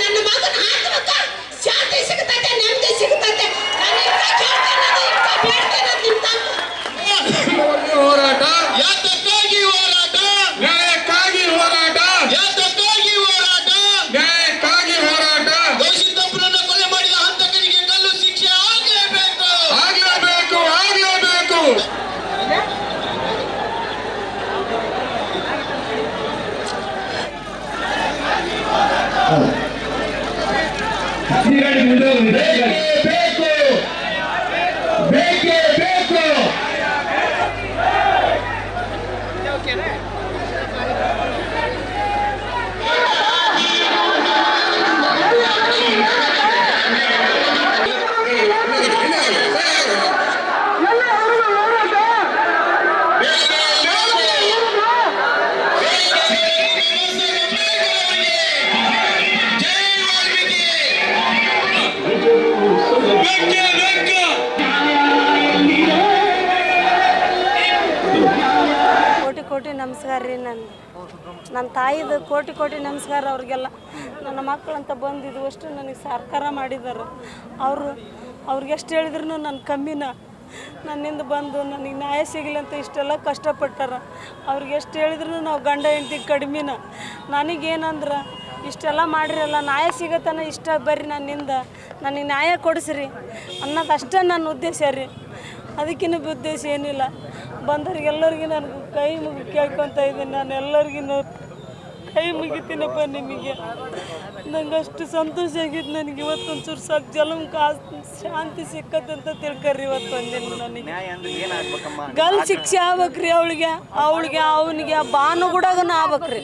ನನ್ನ ಮಗನ ಆತ್ಮಕ್ಕ ಶಾಂತಿ ಸಿಗ್ತೈತೆ ನೆಮ್ಮದಿ ಸಿಗ್ತೈತೆ ನಾನು ಇಂಥ ಕೇಳ್ತೇನೆ ಅದು ಇಂಥ ಬೇಡ್ತೇನೆ ಅದು ಇಂಥ ಹೋರಾಟ ಯಾತಕ್ಕಾಗಿ ಹೋರಾಟ ನ್ಯಾಯಕ್ಕಾಗಿ ಹೋರಾಟ ಯಾತಕ್ಕಾಗಿ ಹೋರಾಟ ನ್ಯಾಯಕ್ಕಾಗಿ ಹೋರಾಟ ಗೌಸಿದ್ದಪ್ಪನನ್ನ ಕೊಲೆ ಮಾಡಿದ ಹಂತಕನಿಗೆ ಗಲ್ಲು ಶಿಕ್ಷೆ ಆಗಲೇಬೇಕು ಆಗ್ಲೇಬೇಕು ಆಗ್ಲೇಬೇಕು ಬೇಕೇ ಬೇಕು ಕೋಟಿ ನಮಸ್ಕಾರ ರೀ ನನ್ನ. ನನ್ನ ತಾಯಿದು ಕೋಟಿ ಕೋಟಿ ನಮಸ್ಕಾರ ಅವ್ರಿಗೆಲ್ಲ. ನನ್ನ ಮಕ್ಕಳಂತ ಬಂದಿದ್ದು ಅಷ್ಟು ನನಗೆ ಸರ್ಕಾರ ಮಾಡಿದ್ದಾರೆ. ಅವರು ಅವ್ರಿಗೆ ಎಷ್ಟು ಹೇಳಿದ್ರು ನನ್ನ ಕಮ್ಮಿನ. ನನ್ನಿಂದ ಬಂದು ನನಗೆ ನ್ಯಾಯ ಸಿಗಲಿ ಅಂತ ಇಷ್ಟೆಲ್ಲ ಕಷ್ಟಪಟ್ಟಾರ. ಅವ್ರಿಗೆ ಎಷ್ಟು ಹೇಳಿದ್ರು ನಾವು ಗಂಡ ಹೆಂಡ್ತಿ ಕಡಿಮೆನ. ನನಗೇನಂದ್ರೆ, ಇಷ್ಟೆಲ್ಲ ಮಾಡಿರಲ್ಲ, ನ್ಯಾಯ ಸಿಗತ್ತನ ಇಷ್ಟ ಬರ್ರಿ ನನ್ನಿಂದ. ನನಗೆ ನ್ಯಾಯ ಕೊಡಿಸ್ರಿ ಅನ್ನೋದು ಅಷ್ಟೇ ನನ್ನ ಉದ್ದೇಶ ರೀ. ಅದಕ್ಕಿನ್ನ ಉದ್ದೇಶ ಏನಿಲ್ಲ. ಬಂದವ್ರಿಗೆಲ್ಲರಿಗೂ ನಾನು ಕೈ ಮುಗಿ ಕೇಳ್ಕೊತ ಇದ್ದೀನಿ ನಾನು ಎಲ್ಲರಿಗೂ ಕೈ ಮುಗಿತೀನಪ್ಪ ನಿಮಗೆ. ನಂಗೆ ಅಷ್ಟು ಸಂತೋಷ ಆಗಿದ್ದು ನನಗೆ ಇವತ್ತೊಂಚೂರು ಸ್ವಲ್ಪ ಜಲಂಕ ಶಾಂತಿ ಸಿಕ್ಕತ್ತಂತ ತಿಳ್ಕರ್ರಿ ಇವತ್ತು ಒಂದಿನ ನನಗೆ. ಗಲ್ ಶಿಕ್ಷೆ ಆಗ್ಬೇಕ್ರಿ ಅವಳಿಗೆ. ಅವಳಿಗೆ ಅವನಿಗೆ ಭಾನುಗುಡಗನ ಆಗ್ಬೇಕ್ರಿ.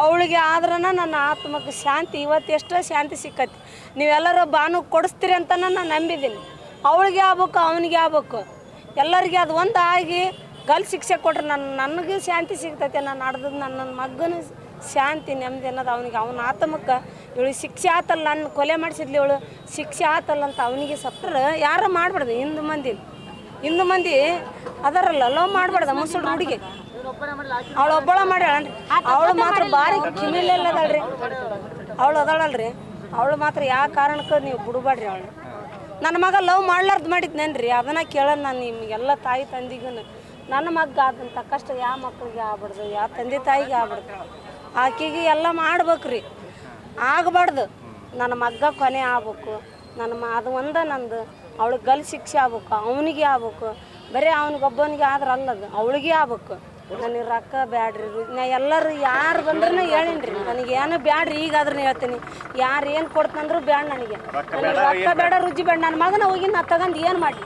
ಅವಳಿಗೆ ಆದ್ರನ ನನ್ನ ಆತ್ಮಕ್ಕೆ ಶಾಂತಿ ಇವತ್ತು ಎಷ್ಟೋ ಶಾಂತಿ ಸಿಕ್ಕತ್ತೆ. ನೀವೆಲ್ಲರೂ ಬಾನು ಕೊಡಿಸ್ತೀರಿ ಅಂತ ನಾನು ನಂಬಿದ್ದೀನಿ. ಅವಳಿಗೆ ಆಗ್ಬೇಕು ಅವನಿಗೆ ಆಗ್ಬೇಕು. ಎಲ್ಲರಿಗೆ ಅದು ಒಂದಾಗಿ ಆಗಿ ಗಲ್ ಶಿಕ್ಷೆ ಕೊಟ್ರೆ ನನ್ನ ನನಗೆ ಶಾಂತಿ ಸಿಗ್ತೈತೆ, ನಾನು ನಡೆದದ್ದು ನನ್ನ ನನ್ನ ಮಗನ ಶಾಂತಿ ನೆಮ್ಮದಿ ಅನ್ನೋದು ಅವನಿಗೆ. ಅವನ ಆತ್ಮಕ್ಕೆ ಇವಳು ಶಿಕ್ಷೆ ಆತಲ್ಲ ನನ್ನ ಕೊಲೆ ಮಾಡಿಸಿದ್ಲಿ ಇವಳು, ಶಿಕ್ಷೆ ಆತಲ್ಲ ಅಂತ ಅವನಿಗೆ ಸತ್ರ ಯಾರು ಮಾಡಬಾರ್ದು? ಹಿಂದೂ ಮಂದಿ. ಹಿಂದೂ ಮಂದಿ ಅದರಲ್ಲ, ಲವ್ ಮಾಡಬಾರ್ದು ಮುಸುಳು ಹುಡುಗಿ. ಅವಳು ಒಬ್ಬಳ ಮಾಡ್ಯಾಳನ್ರಿ. ಅವಳು ಮಾತ್ರ ಭಾರಿ ಕಿಮಿಲೆಲ್ಲದಳ್ರಿ ಅವಳು ಅದಾಳಲ್ರಿ. ಅವಳು ಮಾತ್ರ ಯಾವ ಕಾರಣಕ್ಕೆ ನೀವು ಬಿಡಬೇಡ್ರಿ ಅವಳು ನನ್ನ ಮಗ ಲವ್ ಮಾಡ್ಲಾರ್ದು ಮಾಡಿದ್ನೇನ್ರಿ. ಅದನ್ನ ಕೇಳೋಣ ನಾನು ನಿಮಗೆಲ್ಲ ತಾಯಿ ತಂದಿಗೂ ನನ್ನ ಮಗ ಆದಂಥ ಕಷ್ಟ ಯಾವ ಮಕ್ಳಿಗೆ ಆಗ್ಬಾರ್ದು ಯಾವ ತಂದೆ ತಾಯಿಗೆ ಆಗ್ಬಾರ್ದು ಆಕೆಗೆ ಎಲ್ಲ ಮಾಡ್ಬೇಕ್ರಿ. ಆಗಬಾರ್ದು. ನನ್ನ ಮಗ್ಗ ಕೊನೆ ಆಗ್ಬೇಕು. ನನ್ನ ಮ ಅದು ಒಂದೇ ನಂದು. ಅವಳಿಗೆ ಗಲ್ ಶಿಕ್ಷೆ ಆಗ್ಬೇಕು ಅವನಿಗೆ ಆಗ್ಬೇಕು. ಬರೀ ಅವನಿಗೊಬ್ಬನಿಗೆ ಆದ್ರೆ ಅಲ್ಲದು ಅವಳಿಗೆ ಆಗ್ಬೇಕು. ನನಗೆ ರೊಕ್ಕ ಬ್ಯಾಡ್ರಿ ರು- ನಾ ಎಲ್ಲರೂ ಯಾರು ಬಂದ್ರೂ ಹೇಳಿನ್ರಿ. ನನಗೆ ಏನು ಬ್ಯಾಡ್ರಿ ಈಗಾದ್ರೂ ಹೇಳ್ತೀನಿ. ಯಾರು ಏನು ಕೊಡ್ತಂದ್ರು ಬ್ಯಾಡ ನನಗೆ. ನನಗೆ ರೊಕ್ಕ ಬೇಡ ರುಜಿ ಬೇಡ. ನನ್ನ ಮಗನ ಹೋಗಿ ನಾ ತಗೊಂಡು ಏನು ಮಾಡಿ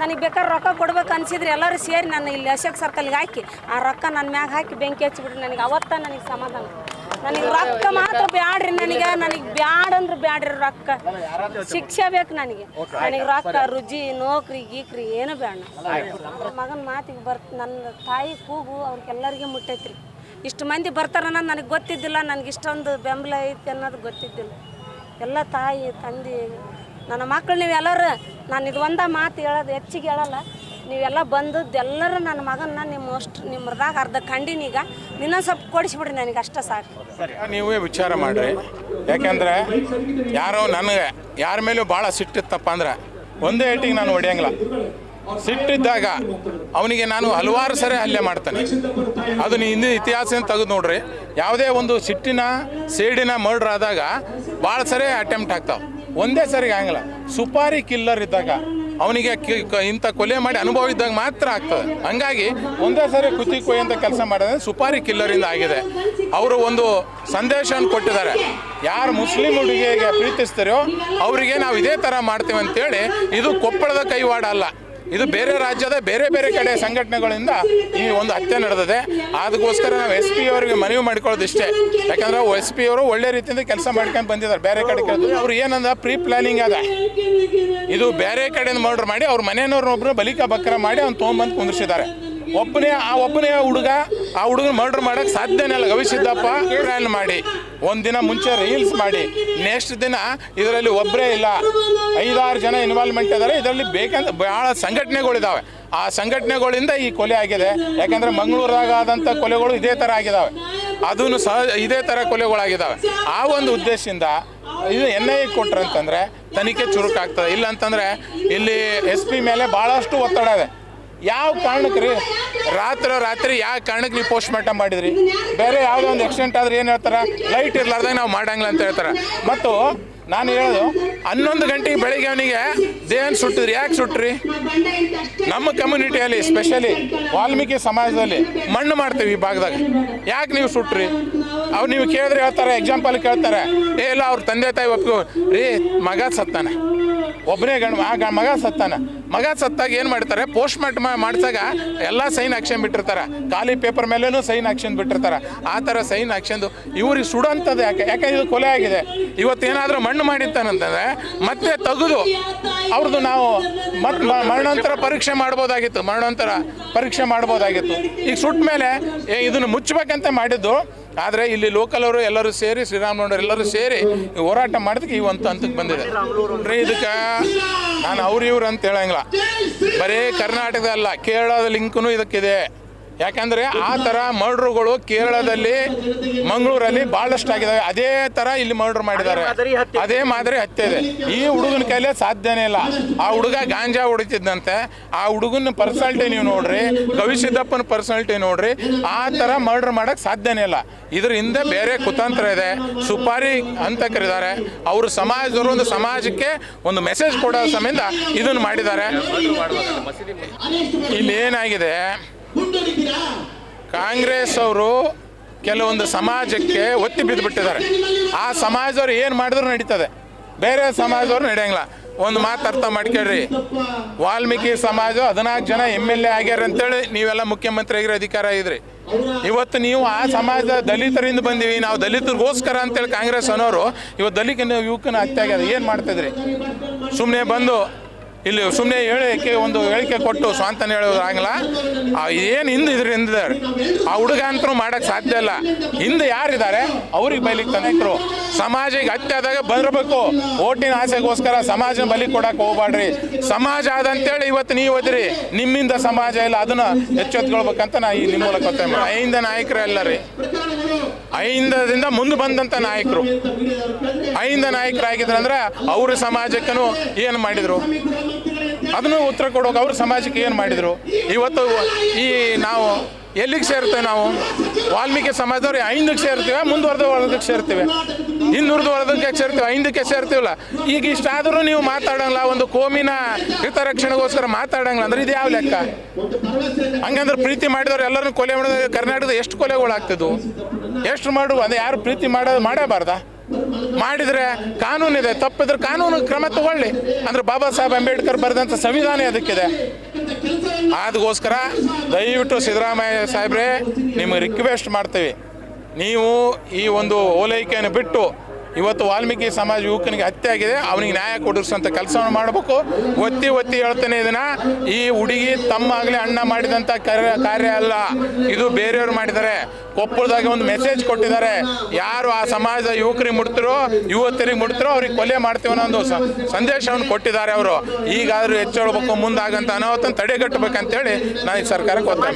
ನನಗೆ ಬೇಕಾದ್ರೆ ರೊಕ್ಕ ಕೊಡ್ಬೇಕು ಅನ್ಸಿದ್ರೆ ಎಲ್ಲರೂ ಸೇರಿ ನನ್ನ ಇಲ್ಲಿ ಅಶೋಕ್ ಸರ್ಕಲ್ಗೆ ಹಾಕಿ ಆ ರೊಕ್ಕ ನನ್ನ ಮ್ಯಾಗ ಹಾಕಿ ಬೆಂಕಿ ಹಚ್ಚಿಬಿಟ್ರಿ ನನಗೆ ಅವತ್ತ ನನಗೆ ಸಮಾಧಾನ. ನನಗೆ ರೊಕ್ಕ ಮಾತ್ರ ಬ್ಯಾಡ್ರಿ ನನಗೆ ನನಗೆ ಬ್ಯಾಡ ಅಂದ್ರೆ ಬ್ಯಾಡ್ರಿ ರೊಕ್ಕ. ಶಿಕ್ಷೆ ಬೇಕು ನನಗೆ. ನನಗೆ ರೊಕ್ಕ ರುಜಿ ನೌಕರಿ ಗೀಕ್ರಿ ಏನು ಬೇಡ ಮಗನ ಮಾತಿಗೆ ಬರ್ತ ನನ್ನ ತಾಯಿ ಕೂಗು ಅವ್ರಿಗೆಲ್ಲರಿಗೆ ಮುಟ್ಟೈತ್ರಿ. ಇಷ್ಟು ಮಂದಿ ಬರ್ತಾರ ಅನ್ನೋದು ನನಗೆ ಗೊತ್ತಿದ್ದಿಲ್ಲ ನನಗೆ ಇಷ್ಟೊಂದು ಬೆಂಬಲ ಐತಿ ಅನ್ನೋದು ಗೊತ್ತಿದ್ದಿಲ್ಲ. ಎಲ್ಲ ತಾಯಿ ತಂದೆ ನನ್ನ ಮಕ್ಕಳು ನೀವೆಲ್ಲರೂ ನಾನು ಇದು ಒಂದ ಮಾತು ಹೇಳೋದು ಹೆಚ್ಚಿಗೆ ಹೇಳಲ್ಲ. ನೀವೆಲ್ಲ ಬಂದದ್ದೆಲ್ಲರೂ ನನ್ನ ಮಗನ್ನ ನಿಮ್ಮ ಅಷ್ಟು ನಿಮ್ಮದಾಗ ಅರ್ಧ ಕಂಡಿನೀಗ ಇನ್ನೊಂದು ಸ್ವಲ್ಪ ಕೊಡಿಸ್ಬಿಡ್ರಿ ನನಗೆ ಅಷ್ಟೇ ಸಾಕು. ಸರಿ ನೀವೇ ವಿಚಾರ ಮಾಡಿರಿ. ಯಾಕೆಂದ್ರೆ ಯಾರೋ ನನಗೆ ಯಾರ ಮೇಲೂ ಭಾಳ ಸಿಟ್ಟಿತ್ತಪ್ಪ ಅಂದ್ರೆ ಒಂದೇ ಏಟಿಗೆ ನಾನು ಹೊಡೆಯಂಗಿಲ್ಲ. ಸಿಟ್ಟಿದ್ದಾಗ ಅವನಿಗೆ ನಾನು ಹಲವಾರು ಸರಿ ಹಲ್ಲೆ ಮಾಡ್ತಾನೆ. ಅದು ನೀ ಹಿಂದಿನ ಇತಿಹಾಸ ತೆಗೆದು ನೋಡ್ರಿ, ಯಾವುದೇ ಒಂದು ಸಿಟ್ಟಿನ, ಸೇಡಿನ ಮರ್ಡ್ರ್ ಆದಾಗ ಭಾಳ ಸರಿ ಅಟೆಂಪ್ಟ್ ಆಗ್ತಾವೆ. ಒಂದೇ ಸರಿಗೆ ಆಗಲ್ಲ ಸುಪಾರಿ ಕಿಲ್ಲರ್ ಇದ್ದಾಗ ಅವನಿಗೆ ಇಂಥ ಕೊಲೆ ಮಾಡಿ ಅನುಭವ ಇದ್ದಾಗ ಮಾತ್ರ ಆಗ್ತದೆ. ಹಂಗಾಗಿ ಒಂದೇ ಸರಿ ಕುತಿ ಕೊಯ್ಯಂತ ಕೆಲಸ ಮಾಡಿದ್ರೆ ಸುಪಾರಿ ಕಿಲ್ಲರಿಂದ ಆಗಿದೆ. ಅವರು ಒಂದು ಸಂದೇಶವನ್ನು ಕೊಟ್ಟಿದ್ದಾರೆ. ಯಾರು ಮುಸ್ಲಿಂ ಹುಡುಗಿಗೆ ಪ್ರೀತಿಸ್ತಾರೋ ಅವರಿಗೆ ನಾವು ಇದೇ ಥರ ಮಾಡ್ತೇವೆ ಅಂತೇಳಿ ಇದು ಕೊಪ್ಪಳದ ಕೈವಾಡ ಅಲ್ಲ. ಇದು ಬೇರೆ ರಾಜ್ಯದ ಬೇರೆ ಬೇರೆ ಕಡೆ ಸಂಘಟನೆಗಳಿಂದ ಈ ಒಂದು ಹತ್ಯೆ ನಡೆದಿದೆ. ಅದಕ್ಕೋಸ್ಕರ ನಾವು ಎಸ್ ಪಿ ಅವರಿಗೆ ಮನವಿ ಮಾಡ್ಕೊಳ್ಳೋದು ಇಷ್ಟೇ. ಯಾಕಂದ್ರೆ ಎಸ್ ಪಿ ಅವರು ಒಳ್ಳೆ ರೀತಿಯಿಂದ ಕೆಲಸ ಮಾಡ್ಕೊಂಡು ಬಂದಿದ್ದಾರೆ. ಬೇರೆ ಕಡೆ ಕೇಳಿದ್ರು ಅವ್ರು ಏನಂದ? ಪ್ರೀ ಪ್ಲಾನಿಂಗ್ ಅದ. ಇದು ಬೇರೆ ಕಡೆಯಿಂದ ಮರ್ಡರ್ ಮಾಡಿ ಅವ್ರ ಮನೆಯವ್ರನ್ನೊಬ್ರು ಬಲಿಕಾ ಬಕ್ರ ಮಾಡಿ ಅವ್ನು ತೊಗೊಂಬಂದು ಕುಂದಿರ್ಸಿದ್ದಾರೆ. ಒಬ್ಬನೇ, ಆ ಒಬ್ಬನೇ ಹುಡುಗ, ಆ ಹುಡುಗನ ಮರ್ಡರ್ ಮಾಡೋಕೆ ಸಾಧ್ಯನೇ ಇಲ್ಲ. ಗವಿಸಿದ್ದಪ್ಪ ಪ್ಲ್ಯಾನ್ ಮಾಡಿ. ಒಂದಿನ ಮುಂಚೆ ರೀಲ್ಸ್ ಮಾಡಿ. ನೆಕ್ಸ್ಟ್ ದಿನ ಇದರಲ್ಲಿ ಒಬ್ಬರೇ ಇಲ್ಲ. ಐದಾರು ಜನ ಇನ್ವಾಲ್ವ್ಮೆಂಟ್ ಇದ್ದಾರೆ ಇದರಲ್ಲಿ ಬೇಕಂತ ಭಾಳ ಸಂಘಟನೆಗಳಿದ್ದಾವೆ ಆ ಸಂಘಟನೆಗಳಿಂದ ಈ ಕೊಲೆ ಆಗಿದೆ. ಯಾಕಂದ್ರೆ ಮಂಗಳೂರಾಗ ಆದಂಥ ಕೊಲೆಗಳು ಇದೇ ಥರ ಆಗಿದ್ದಾವೆ ಅದೂ ಸಹ ಇದೇ ಥರ ಕೊಲೆಗಳಾಗಿದ್ದಾವೆ ಆ ಒಂದು ಉದ್ದೇಶದಿಂದ ಇದು ಎನ್ ಐ ಕೊಟ್ರಂತಂದ್ರೆ ತನಿಖೆ ಚುರುಕಾಗ್ತದೆ. ಇಲ್ಲ ಅಂತಂದ್ರೆ ಇಲ್ಲಿ ಎಸ್ ಪಿ ಮೇಲೆ ಭಾಳಷ್ಟು ಒತ್ತಡ ಇದೆ. ಯಾವ ಕಾರಣಕ್ಕೆ ರೀ? ರಾತ್ರಿ ರಾತ್ರಿ ಯಾವ ಕಾರಣಕ್ಕೆ ನೀವು ಪೋಸ್ಟ್ ಮಾರ್ಟಮ್ ಮಾಡಿದ್ರಿ? ಬೇರೆ ಯಾವುದೋ ಒಂದು ಆಕ್ಸಿಡೆಂಟ್ ಆದ್ರೆ ಏನು ಹೇಳ್ತಾರೆ? ಲೈಟ್ ಇರ್ಲಾರ್ದಾಗ ನಾವು ಮಾಡಂಗಿಲ್ಲ ಅಂತ ಹೇಳ್ತಾರೆ. ಮತ್ತು ನಾನು ಹೇಳೋದು, ಹನ್ನೊಂದು ಗಂಟೆಗೆ ಬೆಳಿಗ್ಗೆ ಅವನಿಗೆ ದೇಹನ್ ಸುಟ್ಟಿದ್ರಿ, ಯಾಕೆ ಸುಟ್ಟ್ರಿ? ನಮ್ಮ ಕಮ್ಯುನಿಟಿಯಲ್ಲಿ ಸ್ಪೆಷಲಿ ವಾಲ್ಮೀಕಿ ಸಮಾಜದಲ್ಲಿ ಮಣ್ಣು ಮಾಡ್ತೀವಿ ಈ ಭಾಗದಾಗ. ಯಾಕೆ ನೀವು ಸುಟ್ರಿ ಅವ್ರು ನೀವು ಕೇಳಿದ್ರೆ ಹೇಳ್ತಾರೆ ಎಕ್ಸಾಂಪಲ್ ಕೇಳ್ತಾರೆ. ಏ, ಇಲ್ಲ, ಅವ್ರ ತಂದೆ ತಾಯಿ ಒಪ್ಕೊ, ರೀ, ಮಗ ಸತ್ತಾನೆ. ಒಬ್ಬನೇ ಗಣ ಆ ಮಗ ಸತ್ತಾನೆ. ಮಗ ಸತ್ತಾಗ ಏನು ಮಾಡ್ತಾರೆ? ಪೋಸ್ಟ್ ಮಾರ್ಟಮ್ ಮಾಡಿಸಾಗ ಎಲ್ಲ ಸೈನ್ ಆಕ್ಷನ್ ಬಿಟ್ಟಿರ್ತಾರೆ. ಖಾಲಿ ಪೇಪರ್ ಮೇಲೇನು ಸೈನ್ ಆಕ್ಷನ್ ಬಿಟ್ಟಿರ್ತಾರೆ. ಆ ಥರ ಸೈನ್ ಆಕ್ಷನ್ದು ಇವ್ರಿಗೆ ಸುಡೋಂಥದ್ದು ಯಾಕೆ? ಯಾಕೆ ಇದು ಕೊಲೆ ಆಗಿದೆ? ಇವತ್ತೇನಾದರೂ ಮಣ್ಣು ಮಾಡಿರ್ತಾನಂತಂದ್ರೆ ಮತ್ತೆ ತೆಗೆದು ಅವ್ರದ್ದು ನಾವು ಮತ್ತೆ ಮರಣಾಂತರ ಪರೀಕ್ಷೆ ಮಾಡ್ಬೋದಾಗಿತ್ತು ಮರಣಾಂತರ ಪರೀಕ್ಷೆ ಮಾಡ್ಬೋದಾಗಿತ್ತು. ಈಗ ಸುಟ್ಟ ಮೇಲೆ ಇದನ್ನು ಮುಚ್ಚಬೇಕಂತ ಮಾಡಿದ್ದು, ಆದರೆ ಇಲ್ಲಿ ಲೋಕಲ್ ಅವರು ಎಲ್ಲರೂ ಸೇರಿ ಶ್ರೀರಾಮನವರು ಎಲ್ಲರೂ ಸೇರಿ ಹೋರಾಟ ಮಾಡೋದಕ್ಕೆ ಈ ಒಂದು ಹಂತಕ್ಕೆ ಬಂದಿದೆ. ರೀ ಇದಕ್ಕೆ ನಾನು ಅವ್ರು ಇವ್ರು ಅಂತ ಹೇಳಂಗಿಲ್ಲ. ಬರೀ ಕರ್ನಾಟಕದಲ್ಲ, ಕೇರಳದ ಲಿಂಕ್ನು ಇದಕ್ಕಿದೆ. ಯಾಕಂದರೆ ಆ ಥರ ಮರ್ಡ್ರುಗಳು ಕೇರಳದಲ್ಲಿ ಮಂಗಳೂರಲ್ಲಿ ಭಾಳಷ್ಟು ಆಗಿದಾವೆ. ಅದೇ ಥರ ಇಲ್ಲಿ ಮರ್ಡರ್ ಮಾಡಿದ್ದಾರೆ. ಅದೇ ಮಾದರಿ ಹತ್ಯೆ ಇದೆ. ಈ ಹುಡುಗನ ಕೈಲೇ ಸಾಧ್ಯನೇ ಇಲ್ಲ. ಆ ಹುಡುಗ ಗಾಂಜಾ ಹೊಡಿತಿದ್ದಂತೆ. ಆ ಹುಡುಗನ ಪರ್ಸನಾಲಿಟಿ ನೀವು ನೋಡ್ರಿ. ಗವಿಸಿದ್ದಪ್ಪನ ಪರ್ಸನಾಲಿಟಿ ನೋಡ್ರಿ. ಆ ಥರ ಮರ್ಡರ್ ಮಾಡೋಕೆ ಸಾಧ್ಯನೇ ಇಲ್ಲ. ಇದ್ರ ಹಿಂದೆ ಬೇರೆ ಕುತಂತ್ರ ಇದೆ. ಸುಪಾರಿ ಅಂತ ಕರೀತಾರೆ ಅವರು ಸಮಾಜದವರು ಒಂದು ಸಮಾಜಕ್ಕೆ ಒಂದು ಮೆಸೇಜ್ ಕೊಡೋ ಸಮಯದ ಇದನ್ನು ಮಾಡಿದ್ದಾರೆ. ಇಲ್ಲಿ ಏನಾಗಿದೆ ಕಾಂಗ್ರೆಸ್ ಅವರು ಕೆಲವೊಂದು ಸಮಾಜಕ್ಕೆ ಒತ್ತಿ ಬಿದ್ದುಬಿಟ್ಟಿದ್ದಾರೆ ಆ ಸಮಾಜದವ್ರು ಏನು ಮಾಡಿದ್ರು ನಡೀತದೆ. ಬೇರೆ ಸಮಾಜದವ್ರು ನಡೆಯಂಗಿಲ್ಲ. ಒಂದು ಮಾತು ಅರ್ಥ ಮಾಡ್ಕೇಳ್ರಿ. ವಾಲ್ಮೀಕಿ ಸಮಾಜ ಹದಿನಾಲ್ಕು ಜನ ಎಂ ಎಲ್ ಎ ಆಗ್ಯಾರ ಅಂತೇಳಿ ನೀವೆಲ್ಲ ಮುಖ್ಯಮಂತ್ರಿ ಆಗಿರೋ ಅಧಿಕಾರ ಇದ್ರಿ. ಇವತ್ತು ನೀವು ಆ ಸಮಾಜದ ದಲಿತರಿಂದ ಬಂದೀವಿ. ನಾವು ದಲಿತರಿಗೋಸ್ಕರ ಅಂತೇಳಿ ಕಾಂಗ್ರೆಸ್ ಅನ್ನೋರು ಇವತ್ತು ದಲಿತ ಯುವಕನ ಹತ್ಯೆ ಆಗ್ಯದ. ಏನು ಮಾಡ್ತಿದ್ರಿ? ಸುಮ್ಮನೆ ಬಂದು ಇಲ್ಲಿ ಸುಮ್ಮನೆ ಹೇಳಕ್ಕೆ ಒಂದು ಹೇಳಿಕೆ ಕೊಟ್ಟು ಸ್ವಾಂತನ ಹೇಳೋದು ಆಗಲ್ಲ. ಏನು ಹಿಂದೆ ಇದ್ರ ಹಿಂದಿದ್ದಾರೆ ಆ ಹುಡುಗ ಅಂತರೂ ಮಾಡೋಕ್ಕೆ ಸಾಧ್ಯ ಇಲ್ಲ. ಹಿಂದೆ ಯಾರಿದ್ದಾರೆ? ಅವ್ರಿಗೆ ಬೈಲಿಕ್ಕೆ ತಂದಿಟ್ರು ಸಮಾಜಿಗೆ ಹತ್ತಿ ಆದಾಗ ಬರಬೇಕು. ಓಟಿನ ಆಸೆಗೋಸ್ಕರ ಸಮಾಜನ ಬಲಿ ಕೊಡಕ್ಕೆ ಹೋಗ್ಬಾಡ್ರಿ ಸಮಾಜ ಆದಂತೇಳಿ ಇವತ್ತು ನೀವು ಓದಿರಿ ನಿಮ್ಮಿಂದ ಸಮಾಜ ಇಲ್ಲ, ಅದನ್ನ ಎಚ್ಚೆತ್ಕೊಳ್ಬೇಕಂತ ನಾ ಈ ನಿಮ್ಮ ಮೂಲಕ ಒತ್ತಾಯ ಮಾಡಿ ಐಂದ ರೀ. ಐಂದದಿಂದ ಮುಂದೆ ಬಂದಂಥ ನಾಯಕರು. ಐಂದ ನಾಯಕರಾಗಿದ್ರು ಅಂದ್ರೆ ಅವ್ರ ಸಮಾಜಕ್ಕೂ ಏನು ಮಾಡಿದ್ರು? ಅದನ್ನು ಉತ್ತರ ಕೊಡೋಕೆ ಅವ್ರ ಸಮಾಜಕ್ಕೆ ಏನು ಮಾಡಿದರು? ಇವತ್ತು ಈ ನಾವು ಎಲ್ಲಿಗೆ ಸೇರ್ತೇವೆ ನಾವು? ವಾಲ್ಮೀಕಿ ಸಮಾಜದವ್ರು ಐದಕ್ಕೆ ಸೇರ್ತೀವಿ, ಮುಂದುವರೆದ ವರ್ಗಕ್ಕೆ ಸೇರ್ತೀವಿ. ಇನ್ನೂರದ ವರ್ಗಕ್ಕೆ ಸೇರ್ತೀವಿ, ಐದಕ್ಕೆ ಸೇರ್ತೀವಲ್ಲ? ಈಗ ಇಷ್ಟಾದರೂ ನೀವು ಮಾತಾಡೋಂಗಿಲ್ಲ, ಒಂದು ಕೋಮಿನ ಹಿತರಕ್ಷಣೆಗೋಸ್ಕರ ಮಾತಾಡೋಂಗಿಲ್ಲ ಅಂದ್ರೆ ಇದು ಯಾವ ಲೆಕ್ಕ? ಹಂಗಂದ್ರೆ ಪ್ರೀತಿ ಮಾಡಿದವ್ರು ಎಲ್ಲರನ್ನೂ ಕೊಲೆ ಮಾಡಿದ್ರೆ ಕರ್ನಾಟಕದ ಎಷ್ಟು ಕೊಲೆಗಳಾಗ್ತಿದ್ವು? ಎಷ್ಟು ಮಾಡು ಅದೇ ಯಾರು ಪ್ರೀತಿ ಮಾಡೋದು ಮಾಡಬಾರ್ದಾ ಮಾಡಿದರೆ ಕಾನೂನಿದೆ ತಪ್ಪಿದ್ರೆ ಕಾನೂನು ಕ್ರಮ ತಗೊಳ್ಳಿ. ಅಂದ್ರೆ ಬಾಬಾ ಸಾಹೇಬ್ ಅಂಬೇಡ್ಕರ್ ಬರೆದಂಥ ಸಂವಿಧಾನ ಅದಕ್ಕಿದೆ ಅದಕ್ಕೋಸ್ಕರ ದಯವಿಟ್ಟು ಸಿದ್ದರಾಮಯ್ಯ ಸಾಹೇಬ್ರೆ, ನಿಮ್ಗೆ ರಿಕ್ವೆಸ್ಟ್ ಮಾಡ್ತೀವಿ. ನೀವು ಈ ಒಂದು ಓಲೈಕೆಯನ್ನು ಬಿಟ್ಟು ಇವತ್ತು ವಾಲ್ಮೀಕಿ ಸಮಾಜ ಯುವಕನಿಗೆ ಹತ್ಯೆ ಆಗಿದೆ, ಅವನಿಗೆ ನ್ಯಾಯ ಕೊಡಿಸೋಂಥ ಕೆಲಸವನ್ನು ಮಾಡಬೇಕು. ಒತ್ತಿ ಒತ್ತಿ ಹೇಳ್ತಾನೆ ಇದನ್ನ, ಈ ಹುಡುಗಿ ತಮ್ಮ ಅಣ್ಣ ಮಾಡಿದಂಥ ಕಾರ್ಯ ಕಾರ್ಯ ಅಲ್ಲ, ಇದು ಬೇರೆಯವ್ರು ಮಾಡಿದ್ದಾರೆ. ಕೊಪ್ಪಳದಾಗೆ ಒಂದು ಮೆಸೇಜ್ ಕೊಟ್ಟಿದ್ದಾರೆ. ಯಾರು ಆ ಸಮಾಜದ ಯುವಕರಿಗೆ ಮುಡ್ತಿರೋ ಯುವತಿಯರಿಗೆ ಮುಡ್ತಿರೋ ಅವ್ರಿಗೆ ಕೊಲೆ ಮಾಡ್ತೀವಿ ಅನ್ನೋ ಒಂದು ಸಂದೇಶವನ್ನು ಕೊಟ್ಟಿದ್ದಾರೆ ಅವರು. ಈಗಾದರೂ ಹೆಚ್ಚೇಳ್ಬೇಕು ಮುಂದಾಗಂತ ಅನಾಹುತ ತಡೆಗಟ್ಟಬೇಕಂತೇಳಿ ನಾನು ಈ ಸರ್ಕಾರಕ್ಕೆ ಒತ್ತಾಯ